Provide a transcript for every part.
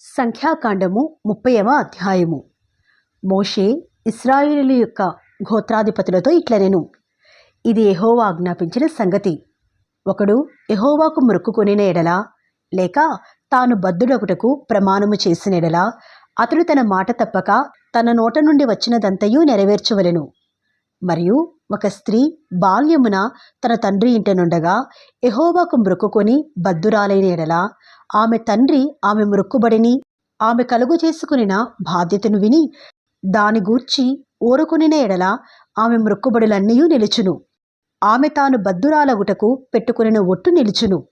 సంఖ్యాకాండము ముప్పైవ అధ్యాయము. మోషే ఇస్రాయిలు యొక్క గోత్రాధిపతులతో ఇట్లనెను. ఇది ఎహోవా ఆజ్ఞాపించిన సంగతి. ఒకడు ఎహోవాకు మొక్కుకొనిన ఎడల లేక తాను బద్దుడొకటకు ప్రమాణము చేసిన ఎడల అతడు తన మాట తప్పక తన నోట నుండి వచ్చినదంతయు నెరవేర్చవలెను. మరియు ఒక స్త్రీ బాల్యమున తన తండ్రి ఇంటనుండగా నుండగా యెహోవాకు మొక్కుకొని బద్దురాలైన ఎడల ఆమె తండ్రి ఆమె మృక్కుబడిని ఆమె కలుగు చేసుకునిన బాధ్యతను విని దాని గూర్చి ఊరుకునిన ఎడల ఆమె మృక్కుబడులన్నీ నిలుచును. ఆమె తాను బద్దురాలగుటకు పెట్టుకునిన ఒట్టు నిలుచును.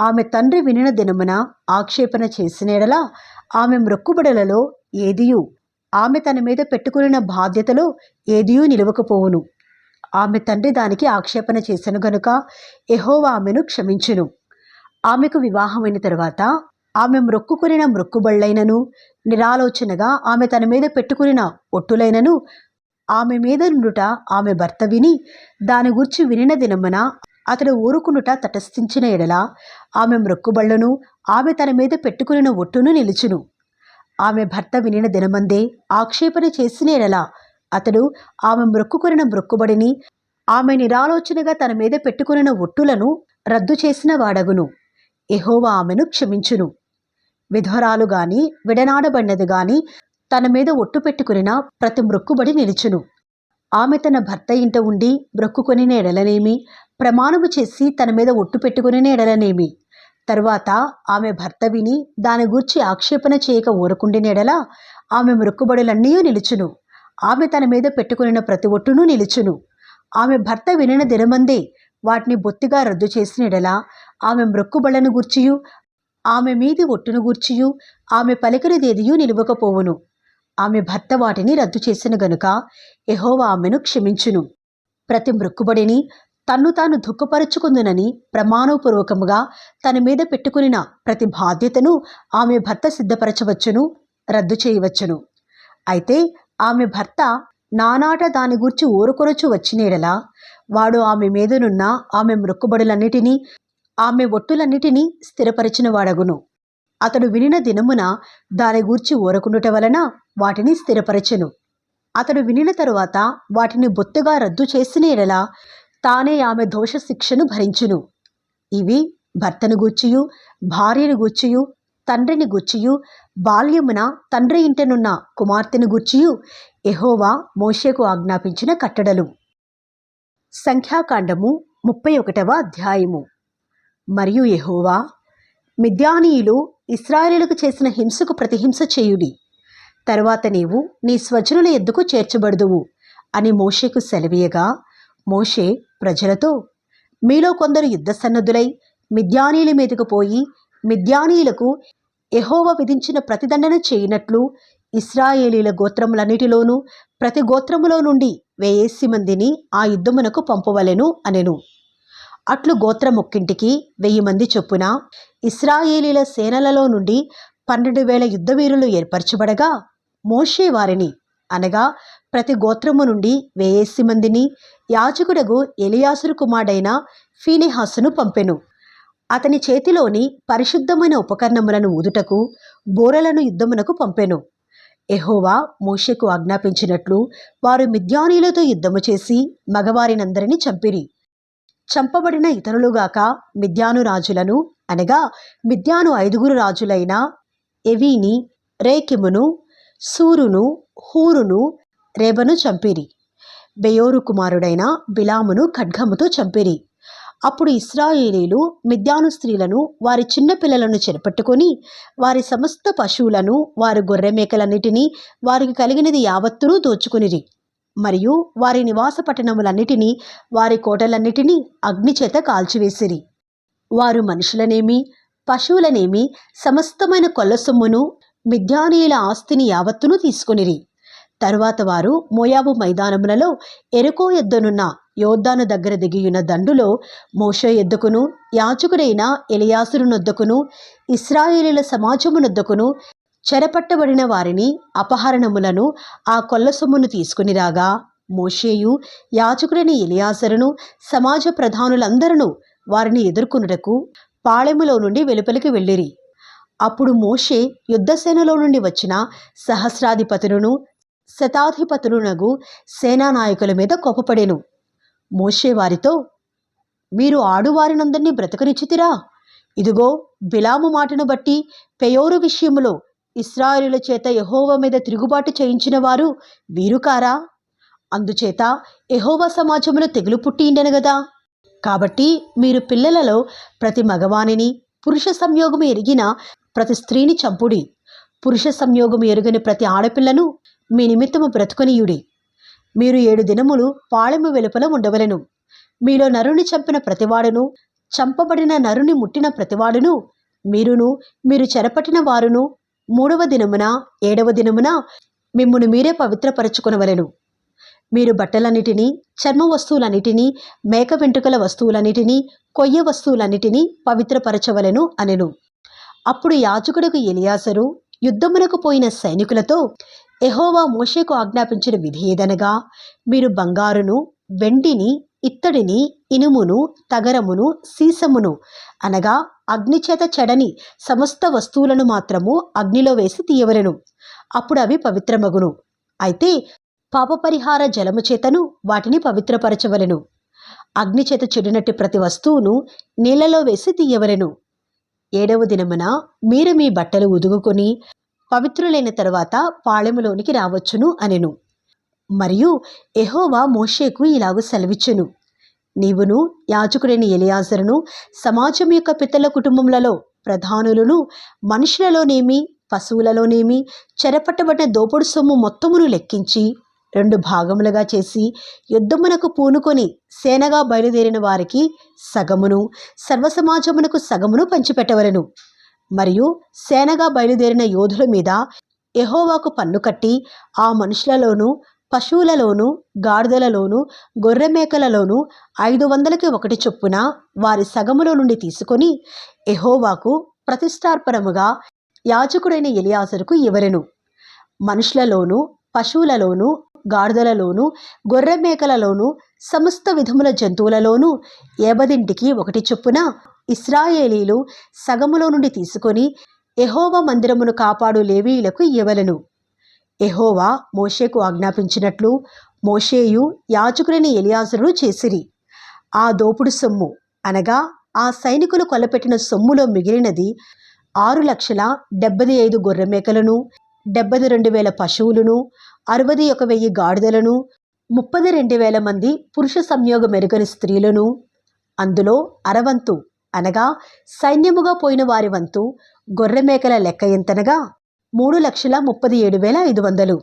ఆమె తండ్రి వినిన దినమున ఆక్షేపణ చేసిన ఎడల ఆమె మృక్కుబడులలో ఏదియు ఆమె తన మీద పెట్టుకునిన బాధ్యతలో ఏదియూ నిలవకపోవును. ఆమె తండ్రి దానికి ఆక్షేపణ చేసెను గనుక ఎహోవా ఆమెను క్షమించును. ఆమెకు వివాహమైన తర్వాత ఆమె మ్రొక్కుకొనిన మ్రొక్కుబళ్ళైనను నిరాలోచనగా ఆమె తన మీద పెట్టుకునిన ఒట్టులైనను ఆమె మీద నుండుట ఆమె భర్త విని దాని గురించి వినిన దినమున అతడు ఊరుకునుట తటస్థించిన ఎడల ఆమె మ్రొక్కుబళ్ళను ఆమె తన మీద పెట్టుకునిన ఒట్టును నిలుచును. ఆమె భర్త వినిన దినమందే ఆక్షేపణ చేసిన ఎడల అతడు ఆమె మ్రొక్కుకొనిన మ్రొక్కుబడిని ఆమె నిరాలోచనగా తన మీద పెట్టుకునిన ఒట్టులను రద్దు చేసిన వాడగును. ఎహోవా ఆమెను క్షమించును. విధవరాలు గాని విడనాడబడినది గాని తన మీద ఒట్టు పెట్టుకునిన ప్రతి మ్రొక్కుబడి నిలుచును. ఆమె తన భర్త ఇంట ఉండి మ్రొక్కుకొని ఎడలనేమి ప్రమాణము చేసి తన మీద ఒట్టు పెట్టుకుని ఎడలనేమి తరువాత ఆమె భర్త విని దాని గూర్చి ఆక్షేపణ చేయక ఊరకుండిన ఎడల ఆమె మ్రొక్కుబడులన్నీ నిలుచును. ఆమె తన మీద పెట్టుకునిన ప్రతి ఒట్టును నిలుచును. ఆమె భర్త వినిన దినమందే వాటిని బొత్తిగా రద్దు చేసిన ఎడల ఆమె మ్రొక్కుబళ్ళను గూర్చియు ఆమె మీది ఒట్టును గూర్చియు ఆమె పలికినదేదియూ నిలువకపోవును. ఆమె భర్త వాటిని రద్దు చేసిన గనుక ఎహోవా ఆమెను క్షమించును. ప్రతి మృక్కుబడిని తన్ను తాను దుఃఖపరుచుకుందునని ప్రమాణపూర్వకముగా తన మీద పెట్టుకునిన ప్రతి బాధ్యతను ఆమె భర్త సిద్ధపరచవచ్చును రద్దు చేయవచ్చును. అయితే ఆమె భర్త నానాట దాని గూర్చి ఊరుకొనొచ్చు వచ్చినేడలా వాడు ఆమె మీదనున్న ఆమె మ్రొక్కుబడులన్నిటినీ ఆమె ఒట్టులన్నిటినీ స్థిరపరిచిన వాడగును అతడు వినిన దినమున దాని గూర్చి ఊరకుండుట వలన వాటిని స్థిరపరచెను. అతడు వినిన తరువాత వాటిని బొత్తుగా రద్దు చేసిన ఎడలా తానే ఆమె దోష శిక్షను భరించును. ఇవి భర్తను గూర్చియు భార్యను గూర్చియు తండ్రిని గూర్చియు బాల్యమున తండ్రి ఇంటనున్న కుమార్తెను గూర్చియు ఎహోవా మోషేకు ఆజ్ఞాపించిన కట్టడలు. సంఖ్యాకాండము ముప్పై ఒకటవ అధ్యాయము. మరియు యహోవా మిద్యానీయులు ఇస్రాయేలులకు చేసిన హింసకు ప్రతిహింస చేయుడి. తరువాత నీవు నీ స్వజనుల ఎద్దుకు చేర్చబడుదువు అని మోషేకు సెలవీయగా మోషే ప్రజలతో మీలో కొందరు యుద్ధ సన్నద్ధులై మిద్యానీయుల మీదకు పోయి మిద్యానీయులకు ఎహోవ విధించిన ప్రతిదండన చేయనట్లు ఇస్రాయేలీల గోత్రములన్నిటిలోనూ ప్రతి గోత్రములో నుండి వేయేసి మందిని ఆ యుద్ధమునకు పంపవలెను అనెను. అట్లు గోత్రముక్కింటికి వెయ్యి మంది చొప్పున ఇస్రాయేలీల సేనలలో నుండి పన్నెండు వేల యుద్ధవీరులు ఏర్పరచబడగా మోషే వారిని అనగా ప్రతి గోత్రము నుండి వేయేసి మందిని యాజకుడగు ఎలియాసురు కుమారుడైన ఫీనిహాసును పంపెను. అతని చేతిలోని పరిశుద్ధమైన ఉపకరణములను ఊదుటకు బోరలను యుద్ధమునకు పంపెను. ఎహోవా మోషకు ఆజ్ఞాపించినట్లు వారు మిద్యానీలతో యుద్ధము చేసి మగవారినందరినీ చంపిరి. చంపబడిన ఇతరులుగాక మిద్యాను రాజులను అనగా మిద్యాను ఐదుగురు రాజులైన ఎవీని రేకిమును సూరును హూరును రేబను చంపిరి. బెయోరు కుమారుడైన బిలామును ఖడ్గముతో చంపిరి. అప్పుడు ఇస్రాయేలీలు మిద్యాను స్త్రీలను వారి చిన్నపిల్లలను చెరపట్టుకొని వారి సమస్త పశువులను వారి గొర్రె మేకలన్నిటినీ వారికి కలిగినది యావత్తును దోచుకునిరి. మరియు వారి నివాస పట్టణములన్నిటినీ వారి కోటలన్నిటినీ అగ్నిచేత కాల్చివేసిరి. వారు మనుషులనేమి పశువులనేమి సమస్తమైన కొల్ల సొమ్మును మిద్యానీయుల ఆస్తిని యావత్తును తీసుకునిరి. తరువాత వారు మోయాబు మైదానములలో ఎరుకో ఎద్దనున్న యోద్ధాను దగ్గర దిగియున్న దండులో మోషే ఎద్దుకును యాచకుడైన ఎలియాసురునొద్దకును ఇస్రాయేలీల సమాజమునొద్దకును చెరపట్టబడిన వారిని అపహరణములను ఆ కొల్ల సొమ్మును తీసుకుని రాగా మోషేయు యాచకుడని ఎలియాసరును సమాజ ప్రధానులందరూ వారిని ఎదుర్కొనుటకు పాళెములో నుండి వెలుపలికి వెళ్ళిరి. అప్పుడు మోషే యుద్ధసేనలో నుండి వచ్చిన సహస్రాధిపతులను శతాధిపతులునగు సేనానాయకుల మీద కోపపడెను. మోషే వారితో మీరు ఆడువారినందరినీ బ్రతకనిచ్చితిరా? ఇదిగో బిలాము మాటను బట్టి పెయోరు విషయములో ఇస్రాయేలుల చేత యహోవ మీద తిరుగుబాటు చేయించిన వారు వీరు కారా? అందుచేత యహోవ సమాజంలో తెగులు పుట్టిండెను గదా? కాబట్టి మీరు పిల్లలలో ప్రతి మగవానిని పురుష సంయోగము ఎరిగిన ప్రతి స్త్రీని చంపుడి. పురుష సంయోగము ఎరుగని ప్రతి ఆడపిల్లను మీ నిమిత్తము బ్రతుకునియుడి. మీరు ఏడు దినములు పాళెము వెలుపల ఉండవలెను. మీలో నరుని చంపిన ప్రతివాడును చంపబడిన నరుని ముట్టిన ప్రతివాడును మీరును మీరు చెరపట్టిన వారును మూడవ దినమున ఏడవ దినమున మిమ్మును మీరే పవిత్రపరచుకునవలెను. మీరు బట్టలన్నిటినీ చర్మ వస్తువులన్నిటినీ మేక వెంట్రుకల వస్తువులన్నిటినీ కొయ్య వస్తువులన్నిటినీ పవిత్రపరచవలెను అనెను. అప్పుడు యాజకుడుకు ఎలియాసరు యుద్ధమునకు పోయిన సైనికులతో ఎహోవా మోషేకు ఆజ్ఞాపించిన విధి ఏదనగా? మీరు బంగారును వెండిని ఇత్తడిని ఇనుమును తగరమును సీసమును అనగా అగ్నిచేత చెడని సమస్త వస్తువులను మాత్రము అగ్నిలో వేసి తీయవలెను. అప్పుడు అవి పవిత్రమగును. అయితే పాపపరిహార జలము చేతను వాటిని పవిత్రపరచవలెను. అగ్నిచేత చెడినట్టు ప్రతి వస్తువును నీళ్ళలో వేసి తీయవలెను. ఏడవ దినమున మీరు మీ బట్టలు ఉదుగుకొని పవిత్రులైన తరువాత పాళెములోనికి రావచ్చును అనెను. మరియు ఎహోవా మోషేకు ఇలాగ సెలవిచ్చును. నీవును యాజకుడైన ఎలియాజరును సమాజం యొక్క పితల కుటుంబములలో ప్రధానులను మనుషులలోనేమి పశువులలోనేమి చెరపట్టబడిన దోపుడు సొమ్ము మొత్తమును లెక్కించి రెండు భాగములుగా చేసి యుద్ధమునకు పూనుకొని సేనగా బయలుదేరిన వారికి సగమును సర్వసమాజమునకు సగమును పంచిపెట్టవలను. మరియు సేనగా బయలుదేరిన యోధుల మీద ఎహోవాకు పన్ను కట్టి ఆ మనుషులలోనూ పశువులలోనూ గాడిదలలోనూ గొర్రెమేకలలోనూ ఐదు వందలకి ఒకటి చొప్పున వారి సగములో నుండి తీసుకొని ఎహోవాకు ప్రతిష్టార్పణముగా యాజకుడైన ఎలియాజరుకు ఇవ్వరెను మనుషులలోనూ పశువులలోనూ గాడిదలలోనూ గొర్రెమేకలలోనూ సమస్త విధముల జంతువులలోనూ ఏబదింటికి ఒకటి చొప్పున ఇస్రాయేలీలు సగములో నుండి తీసుకొని ఎహోవా మందిరమును కాపాడు లేవీయులకు ఇవ్వలను ఎహోవా మోషేకు ఆజ్ఞాపించినట్లు మోషేయు యాజకుడైన ఎలియాజరును చేసిరి. ఆ దోపుడు సొమ్ము అనగా ఆ సైనికులు కొలపెట్టిన సొమ్ములో మిగిలినది ఆరు లక్షల డెబ్బది ఐదు గొర్రెమేకలను డెబ్బది రెండు వేల పశువులను అరవది ఒక వెయ్యి గాడిదలను ముప్పది రెండు వేల మంది పురుష సంయోగ మెరుగని స్త్రీలను. అందులో అరవంతు అనగా సైన్యముగా పోయిన వారి వంతు గొర్రెమేకల లెక్క ఎంతనగా? మూడు లక్షల ముప్పది ఏడు వేల ఐదు వందలు.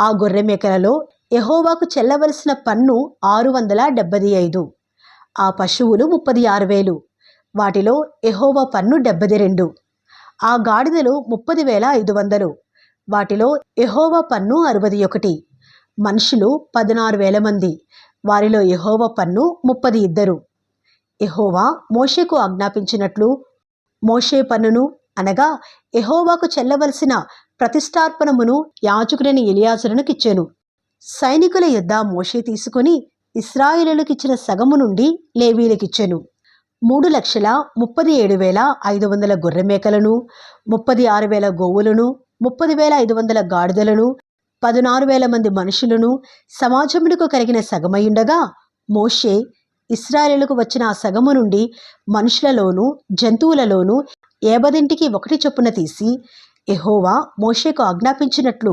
ఆ గొర్రెమేకలలో ఎహోవాకు చెల్లవలసిన పన్ను ఆరు వందల డెబ్బది ఐదు. ఆ పశువులు ముప్పది ఆరు వేలు. వాటిలో ఎహోవా పన్ను డెబ్బది రెండు. ఆ గాడిదలు ముప్పది వేల ఐదు వందలు. వాటిలో యహోవా పన్ను అరవది ఒకటి మనుషులు పదినారు వేల మంది వారిలో యహోవా పన్ను ముప్పది ఇద్దరు యహోవా మోషేకు ఆజ్ఞాపించినట్లు మోషే పన్నును అనగా యహోవాకు చెల్లవలసిన ప్రతిష్టార్పణమును యాజకుడైన ఎలియాసులనుకిచ్చాను సైనికుల యుద్ధ మోషే తీసుకుని ఇస్రాయేలులకిచ్చిన సగము నుండి లేవీలకిచ్చాను. మూడు లక్షల ముప్పది ఏడు వేల ఐదు వందల గొర్రెమేకలను ముప్పది ఆరు వేల గోవులను ముప్పది వేల ఐదు వందల గాడిదలను పదునారు వేల మంది మనుషులను సమాజమునకు కలిగిన సగమయుండగా మోషే ఇస్రాయేలుకు వచ్చిన ఆ సగము నుండి మనుషులలోనూ జంతువులలోనూ ఏబదింటికి ఒకటి చొప్పున తీసి ఎహోవా మోషేకు ఆజ్ఞాపించినట్లు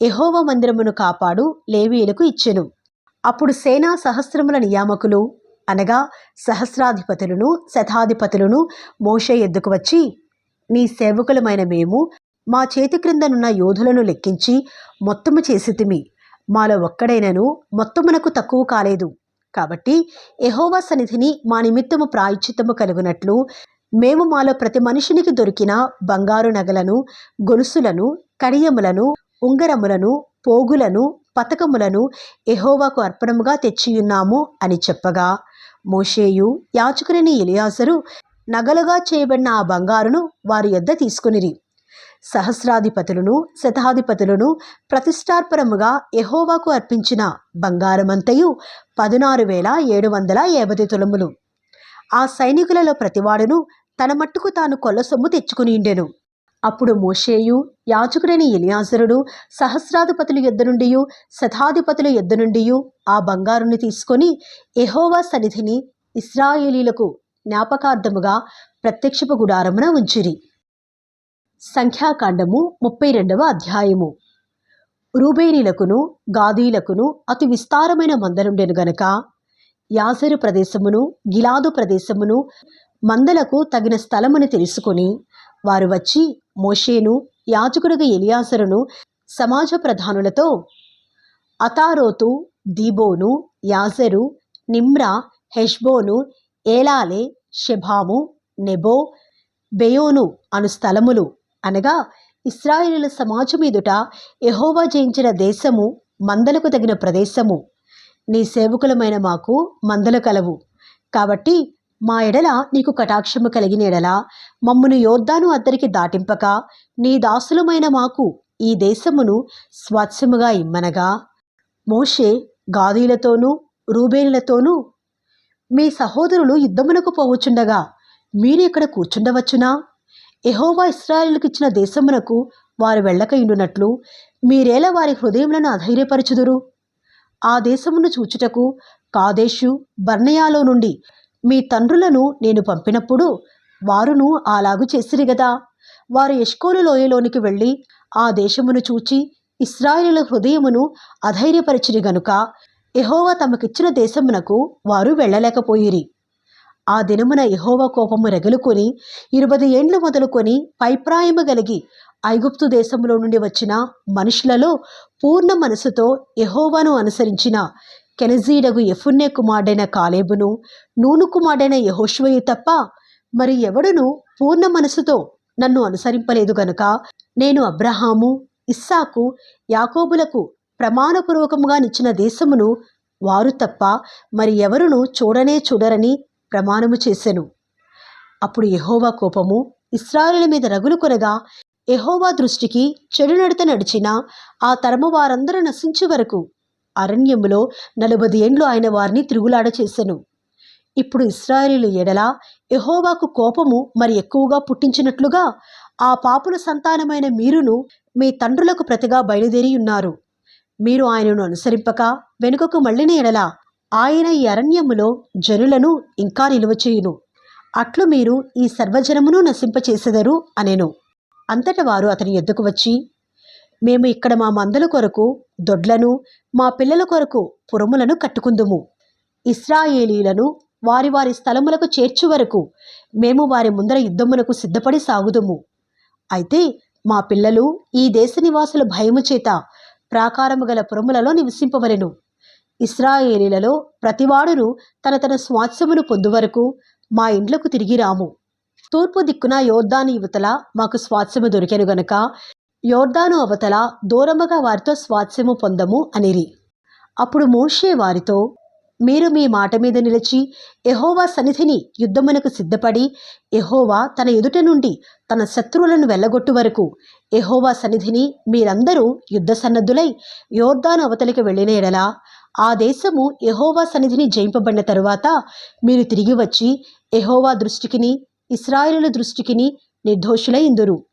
ఎహోవా మందిరమును కాపాడు లేవీయులకు ఇచ్చెను. అప్పుడు సేనా సహస్రముల నియామకులు అనగా సహస్రాధిపతులను శతాధిపతులను మోషే ఎద్దుకు వచ్చి నీ సేవకులమైన మేము మా చేతి క్రిందనున్న యోధులను లెక్కించి మొత్తము చేసితిమి. మాలో ఒక్కడైనను మొత్తమునకు తక్కువ కాలేదు. కాబట్టి ఎహోవా సన్నిధిని మా నిమిత్తము ప్రాయశ్చిత్తము కలుగునట్లు మేము మాలో ప్రతి మనిషినికి దొరికిన బంగారు నగలను గొలుసులను కడియములను ఉంగరములను పోగులను పతకములను ఎహోవాకు అర్పణముగా తెచ్చియున్నాము అని చెప్పగా మోషేయు యాచకుని ఎలియాసరు నగలుగా చేయబడిన ఆ బంగారును వారి యొద్ద తీసుకునిరి. సహస్రాధిపతులను శతాధిపతులను ప్రతిష్టార్పణముగా ఎహోవాకు అర్పించిన బంగారమంతయు పదునారు వేల ఏడు వందల యాభై తులములు. ఆ సైనికులలో ప్రతివాడును తన మట్టుకు తాను కొల్ల సొమ్ము తెచ్చుకునిండెను అప్పుడు మోషేయు యాజకుడైన ఎలియాజరుడు సహస్రాధిపతుల యుద్ధ నుండి శతాధిపతుల యుద్ధ నుండి ఆ బంగారుని తీసుకొని ఎహోవా సన్నిధిని ఇస్రాయేలీలకు జ్ఞాపకార్థముగా ప్రత్యక్షపు గుడారమున ఉంచిరి. సంఖ్యాకాండము ముప్పై రెండవ అధ్యాయము. రూబేనీలకును గాదీలకును అతి విస్తారమైన మందలుండెను గనక యాసరు ప్రదేశమును గిలాదు ప్రదేశమును మందలకు తగిన స్థలమును తెలుసుకొని వారు వచ్చి మోషేను యాజకుడుగా ఎలియాసరును సమాజ ప్రధానులతో అతారోతు దీబోను యాజరు నిమ్రా హెష్బోను ఏలాలే షెభాము నెబో బెయోను అను స్థలములు అనగా ఇస్రాయిలుల సమాజం ఎదుట ఎహోవా జయించిన దేశము మందలకు తగిన ప్రదేశము. నీ సేవకులమైన మాకు మందలు కలవు. కాబట్టి మా ఎడల నీకు కటాక్షము కలిగిన ఎడల మమ్మను యోద్ధాను అద్దరికి దాటింపక నీ దాసులమైన మాకు ఈ దేశమును స్వచ్ఛముగా ఇమ్మనగా. మోషే గాదీలతోనూ రూబేనులతోనూ మీ సహోదరులు యుద్ధమునకు పోవచ్చుండగా మీరు ఇక్కడ కూర్చుండవచ్చునా? ఎహోవా ఇస్రాయేలుకి ఇచ్చిన దేశమునకు వారు వెళ్ళకయుండునట్లు మీరేలా వారి హృదయములను అధైర్యపరచుదురు? ఆ దేశమును చూచుటకు కాదేశు బర్ణయాలో నుండి మీ తండ్రులను నేను పంపినప్పుడు వారును అలాగు చేసిరి గదా? వారు ఎష్కోలు లోయలోనికి వెళ్ళి ఆ దేశమును చూచి ఇస్రాయేలుల హృదయమును అధైర్యపరిచిరి గనుక ఎహోవా తమకిచ్చిన దేశమునకు వారు వెళ్ళలేకపోయిరి. ఆ దినమున యహోవ కోపము రగులుకొని ఇరవై ఏండ్లు మొదలుకొని పైప్రాయము కలిగి ఐగుప్తు దేశంలో నుండి వచ్చిన మనుషులలో పూర్ణ మనసుతో యహోవాను అనుసరించిన కెనజీడగు ఎఫున్నే కుమారుడైన కాలేబును నూను కుమారుడైన యహోష్వయు తప్ప మరి ఎవడును పూర్ణ మనసుతో నన్ను అనుసరింపలేదు గనుక నేను అబ్రహాము ఇస్సాకు యాకోబులకు ప్రమాణపూర్వకముగా నిచ్చిన దేశమును వారు తప్ప మరి ఎవరును చూడనే చూడరని ప్రమాణము చేసెను. అప్పుడు యహోవా కోపము ఇస్రాయలు మీద రగులు కొనగా యహోవా దృష్టికి చెడు నడత నడిచిన ఆ తరము వారందరూ నశించే వరకు అరణ్యములో నలభై ఏండ్లు ఆయన వారిని తిరుగులాడ చేసెను. ఇప్పుడు ఇస్రాయేలు ఎడల యహోవాకు కోపము మరి ఎక్కువగా పుట్టించినట్లుగా ఆ పాపుల సంతానమైన మీరును మీ తండ్రులకు ప్రతిగా బయలుదేరి ఉన్నారు. మీరు ఆయనను అనుసరింపక వెనుకకు మళ్ళిన ఎడల ఆయన ఈ అరణ్యములో జనులను ఇంకా నిలువ చేయును. అట్లు మీరు ఈ సర్వజనమును నశింపచేసెదరు అనెను. అంతట వారు అతని ఎద్దుకు వచ్చి మేము ఇక్కడ మా మందల కొరకు దొడ్లను మా పిల్లల కొరకు పురములను కట్టుకుందుము. ఇస్రాయేలీలను వారి వారి స్థలములకు చేర్చు వరకు మేము వారి ముందర యుద్ధమునకు సిద్ధపడి సాగుదుము. అయితే మా పిల్లలు ఈ దేశ నివాసుల భయము చేత ప్రాకారము గల పురములలో నివసింపవలెను. ఇస్రాయేలీలలో ప్రతివాడును తన తన స్వాస్థ్యమును పొందువరకు మా ఇండ్లకు తిరిగి రాము. తూర్పు దిక్కున యోర్దాను యువతల మాకు స్వాస్థ్యము దొరికెను గనుక యోర్దాను అవతల దూరముగా వారితో స్వాస్థ్యము పొందము అనిరి. అప్పుడు మోషే వారితో మీరు మీ మాట మీద నిలిచి ఎహోవా సన్నిధిని యుద్ధమునకు సిద్ధపడి ఎహోవా తన ఎదుట నుండి తన శత్రువులను వెళ్ళగొట్టు వరకు ఎహోవా సన్నిధిని మీరందరూ యుద్ధ సన్నద్ధులై యోర్దాను అవతలికి వెళ్ళిన ఎడలా ఆ దేశము ఎహోవా సన్నిధిని జయింపబడిన తరువాత మీరు తిరిగి వచ్చి ఎహోవా దృష్టికిని ఇస్రాయేలుల దృష్టికిని నిర్దోషులై ఇందురు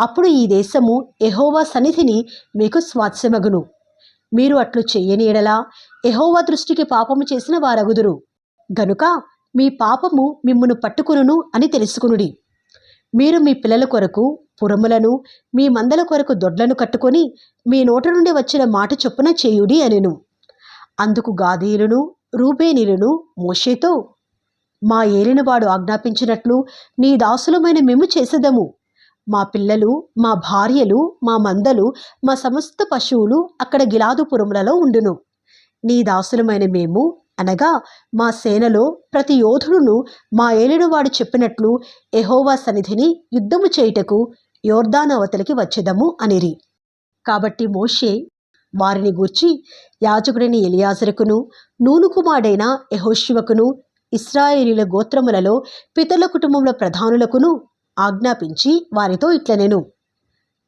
అప్పుడు ఈ దేశము ఎహోవా సన్నిధిని మీకు స్వాత్స్యమగును మీరు అట్లు చెయ్యని ఎడలా ఎహోవా దృష్టికి పాపము చేసిన వారగుదురు. గనుక మీ పాపము మిమ్మును పట్టుకును అని తెలుసుకునుడి. మీరు మీ పిల్లల కొరకు పురములను మీ మందల కొరకు దొడ్లను కట్టుకొని మీ నోట నుండి వచ్చిన మాట చొప్పున చేయుడి అనెను. అందుకు గాదీయులను రూబేనీలను మోషేతో మా ఏలినవాడు ఆజ్ఞాపించినట్లు నీ దాసులమైన మేము చేసేదము. మా పిల్లలు మా భార్యలు మా మందలు మా సమస్త పశువులు అక్కడ గిలాదుపురములలో ఉండును. నీ దాసులమైన మేము అనగా మా సేనలో ప్రతి యోధుడును మా ఏలినవాడు చెప్పినట్లు ఎహోవా సన్నిధిని యుద్ధము చేయుటకు యోర్దాను అవతలికి వచ్చేదము అనిరి. కాబట్టి మోషే వారిని గూర్చి యాజకుడైన ఎలియాజరుకును నూను కుమారుడైన యహోశివకును ఇస్రాయేలీల గోత్రములలో పితల కుటుంబముల ప్రధానులకును ఆజ్ఞాపించి వారితో ఇట్లనెను.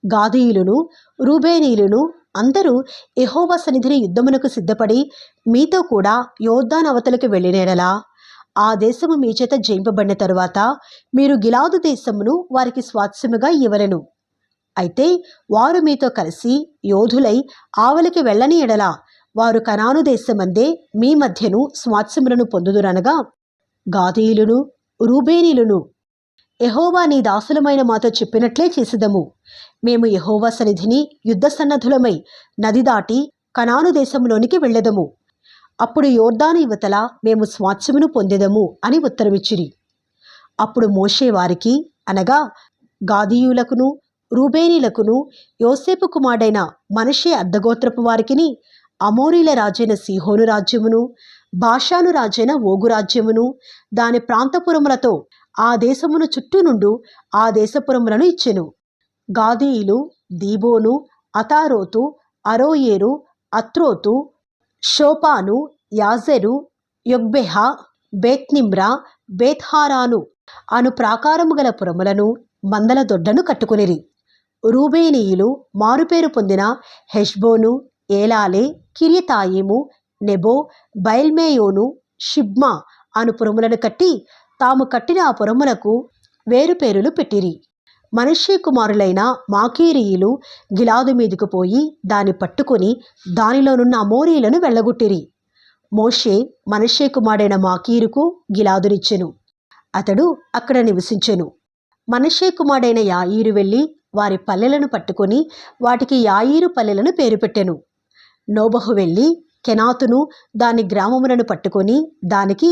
గాదీయులను రూబేనీయులను అందరూ ఎహోవ సన్నిధిని యుద్ధమునకు సిద్ధపడి మీతో కూడా యోద్ధాన్ అవతలకు వెళ్ళినేడలా ఆ దేశము మీ చేత జయింపబడిన తరువాత మీరు గిలాదు దేశమును వారికి స్వాత్సముగా ఇవ్వలను. అయితే వారు మీతో కలిసి యోధులై ఆవలికి వెళ్ళని ఎడల వారు కనాను దేశమందే మీ మధ్యను స్వాత్సములను పొందుదురనగా గాదీయులును రూబేనీలును యహోవా నీ దాసులమైన మాతో చెప్పినట్లే చేసిదము. మేము యహోవా సన్నిధిని యుద్ధ సన్నద్ధులమై నది దాటి కనాను దేశంలోనికి వెళ్ళెదము. అప్పుడు యోర్దాను యువతల మేము స్వాస్థ్యమును పొందెదము అని ఉత్తరమిచ్చిరి. అప్పుడు మోషే వారికి అనగా గాదీయులకును రూబేనీలకును యోసేపు కుమారుడైన మనషే అర్ధగోత్రపు వారికిని అమోరీల రాజైన సిహోను రాజ్యమును భాషాను రాజైన ఓగు రాజ్యమును దాని ప్రాంతపురములతో ఆ దేశమును చుట్టూ నుండు ఆ దేశపురములను ఇచ్చెను. గాదీయులు దీబోను అతారోతు అరోయేరు అత్రోతు షోపాను యాజెరు యొగ్బెహ బేత్నిమ్రా బేత్హారాను అను ప్రాకారము గల పురములను మందల దొడ్లను కట్టుకునిరి. రూబేనీయులు మారుపేరు పొందిన హెష్బోను ఏలాలే కిరియతాయిము నెబో బయల్మేయోను షిబ్మా అను పురములను కట్టి తాము కట్టిన ఆ పురములకు వేరు పేరులు పెట్టిరి. మనుష్య కుమారులైన మాకీరీయులు గిలాదు మీదకు పోయి దాన్ని పట్టుకొని దానిలోనున్న అమోరీలను వెళ్ళగొట్టిరి. మోషే మనుష్య కుమారుడైన మాకీరుకు గిలాదునిచ్చెను. అతడు అక్కడ నివసించెను. మనషే కుమారుడైన యాయీరు వెళ్ళి వారి పల్లెలను పట్టుకొని వాటికి యాయిరు పల్లెలను పేరు పెట్టెను. నోబహు వెళ్ళి కెనాతును దాని గ్రామములను పట్టుకొని దానికి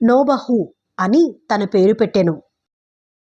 నోబహు అని తన పేరు పెట్టెను.